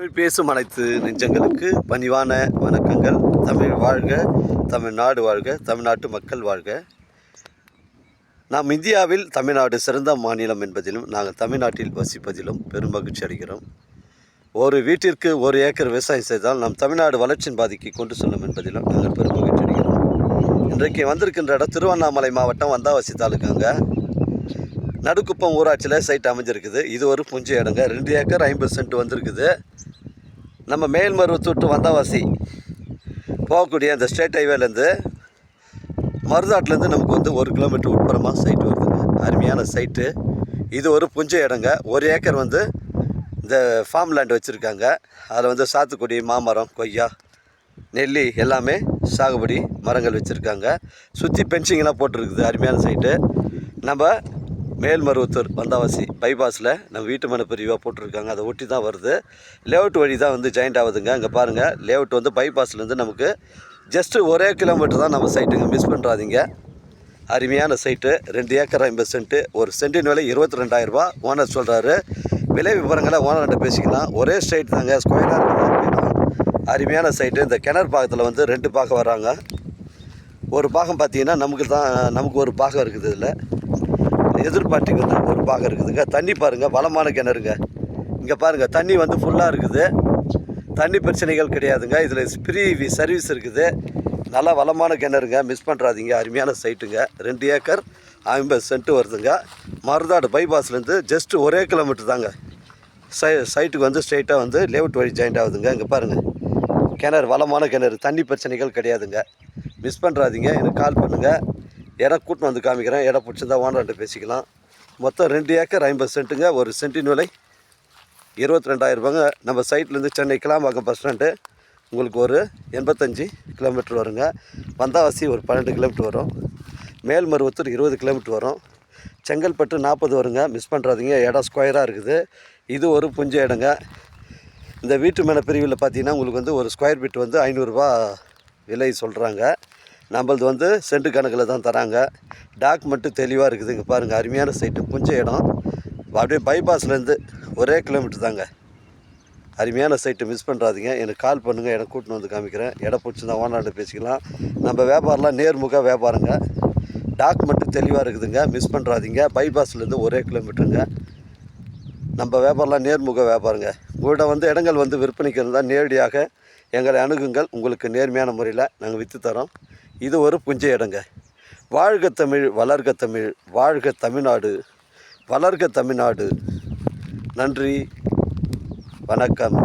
தமிழ் பேசும் அனைத்து நெஞ்சங்களுக்கு பணிவான வணக்கங்கள். தமிழ் வாழ்க தமிழ்நாடு வாழ்க தமிழ்நாட்டு மக்கள் வாழ்க. நாம் இந்தியாவில் தமிழ்நாடு சிறந்த மாநிலம் என்பதிலும் நாங்கள் தமிழ்நாட்டில் வசிப்பதிலும் பெரும் மகிழ்ச்சி அடைகிறோம். ஒரு வீட்டிற்கு ஒரு ஏக்கர் விவசாயம் செய்தால் நம் தமிழ்நாடு வளர்ச்சியின் பாதிக்கு கொண்டு செல்லும் என்பதிலும் நாங்கள் பெரும் மகிழ்ச்சி அடைகிறோம். இன்றைக்கு வந்திருக்கின்ற இடம் திருவண்ணாமலை மாவட்டம் வந்தாவாசி தாலுக்காங்க. நடுக்குப்பம் ஊராட்சியில் சைட் அமைஞ்சிருக்குது. இது ஒரு புஞ்ச இடங்க. ரெண்டு ஏக்கர் ஐம்பது சென்ட் வந்திருக்குது. நம்ம மேல்மருவத்தூட்டு வந்தவாசி வந்தாவாசி போகக்கூடிய அந்த ஸ்டேட் ஹைவேலேருந்து மருதாட்டிலேருந்து நமக்கு வந்து ஒரு கிலோமீட்டர் உட்புறமாக சைட் வருதுங்க. அருமையான சைட்டு இது ஒரு புஞ்ச இடங்க. ஒரு ஏக்கர் வந்து இந்த ஃபார்ம் லேண்ட் வச்சுருக்காங்க. அதில் வந்து சாத்துக்குடி மாமரம் கொய்யா நெல்லி எல்லாமே சாகுபடி மரங்கள் வச்சுருக்காங்க. சுற்றி பென்சிங்லாம் போட்டிருக்குது. அருமையான சைட்டு நம்ம மேல்மருவத்தூர் வந்தாவாசி பைபாஸில் நம்ம வீட்டு மனை பிரிவாக போட்டிருக்காங்க. அதை ஒட்டி தான் வருது. லேஅவுட் வழி தான் வந்து ஜாயிண்ட் ஆகுதுங்க. அங்கே பாருங்கள் லேஅவுட் வந்து பைபாஸ்லேருந்து நமக்கு ஜஸ்ட்டு ஒரே கிலோமீட்டர் தான் நம்ம சைட்டுங்க மிஸ் பண்ணுறாதீங்க அருமையான சைட்டு ரெண்டு ஏக்கர் ஐம்பது சென்ட்டு ஒரு சென்டின் விலை இருபத்தி ரெண்டாயிரரூபா ஓனர் சொல்கிறாரு விலை விவரங்களை ஓனர்கிட்ட பேசிக்கலாம். ஒரே ஸ்ட்ரைட் தாங்க. ஸ்கொயராக இருக்குது அருமையான சைட்டு இந்த கிணறு பாகத்தில் வந்து ரெண்டு பாகம் வராங்க ஒரு பாகம் பார்த்தீங்கன்னா நமக்கு தான் நமக்கு ஒரு பாகம் இருக்குது இதில். எதிர்பார்ட்டிக்கு வந்து ஒரு பாகம் இருக்குதுங்க தண்ணி பாருங்கள் வளமான கிணறுங்க. இங்கே பாருங்கள் தண்ணி வந்து ஃபுல்லாக இருக்குது. தண்ணி பிரச்சனைகள் கிடையாதுங்க. இதில் ஃப்ரீ சர்வீஸ் இருக்குது. நல்லா வளமான கிணறுங்க. மிஸ் பண்ணுறாதீங்க அருமையான சைட்டுங்க ரெண்டு ஏக்கர் ஐம்பது சென்ட்டு வருதுங்க. மருதாடு பைபாஸ்லேருந்து ஜஸ்ட்டு ஒரே கிலோமீட்டர் தாங்க. சை சைட்டுக்கு வந்து ஸ்ட்ரெயிட்டாக வந்து லேவுட் வழி ஜாயிண்ட் ஆகுதுங்க. இங்கே பாருங்கள் கிணறு வளமான கிணறு. தண்ணி பிரச்சனைகள் கிடையாதுங்க. மிஸ் பண்ணுறாதீங்க எனக்கு கால் பண்ணுங்கள் இடம் கூட்டின்னு வந்து காமிக்கிறேன். இடம் பிடிச்சிருந்தா ஓனர்கிட்ட பேசிக்கலாம். மொத்தம் ரெண்டு ஏக்கர் ஐம்பது சென்ட்டுங்க. ஒரு சென்ட்டின் விலை இருபத்தி ரெண்டாயிரரூபாங்க நம்ம சைட்லேருந்து சென்னை கிளாம்பாக்கம் பஸ் ஸ்டாண்டு உங்களுக்கு ஒரு எண்பத்தஞ்சு கிலோமீட்டர் வருங்க. வந்தாவாசி ஒரு பன்னெண்டு கிலோமீட்டர் வரும். மேல்மருவத்தூர் இருபது கிலோமீட்டர் வரும். செங்கல்பட்டு நாற்பது வருங்க. மிஸ் பண்ணுறாதீங்க இடம் ஸ்கொயராக இருக்குது. இது ஒரு புஞ்ச இடங்க. இந்த வீட்டு மேலே பிரிவில் பார்த்தீங்கன்னா உங்களுக்கு வந்து ஒரு ஸ்கொயர் ஃபீட் வந்து ஐநூறுரூவா விலை சொல்கிறாங்க நம்மளது வந்து சென்ட் கணக்கில் தான் தராங்க. டாக்குமெண்ட்டு தெளிவாக இருக்குது இங்கே பாருங்கள் அருமையான சைட்டு புஞ்ச இடம். அப்படியே பைபாஸ்லேருந்து ஒரே கிலோமீட்டர் தாங்க. அருமையான சைட்டு மிஸ் பண்ணுறாதீங்க எனக்கு கால் பண்ணுங்கள் இடம் கூட்டின்னு வந்து காமிக்கிறேன். இடம் பிடிச்சிருந்தா ஓனாண்ட பேசிக்கலாம். நம்ம வியாபாரம்லாம் நேர்முக வியாபாரங்க. டாக்குமெண்ட்டு தெளிவாக இருக்குதுங்க. மிஸ் பண்ணுறாதீங்க பைபாஸ்லேருந்து ஒரே கிலோமீட்டருங்க நம்ம வியாபாரம்லாம் நேர்முக வியாபாரங்க. உங்கள்கிட்ட வந்து இடங்கள் வந்து விற்பனைக்கு இருந்தால் நேரடியாக எங்களை அணுகுங்கள். உங்களுக்கு நேர்மையான முறையில் நாங்கள் விற்று தரோம். இது ஒரு புஞ்ச இடங்க வாழ்க தமிழ் வளர்க தமிழ் வாழ்க தமிழ்நாடு வளர்க தமிழ்நாடு. நன்றி வணக்கம்.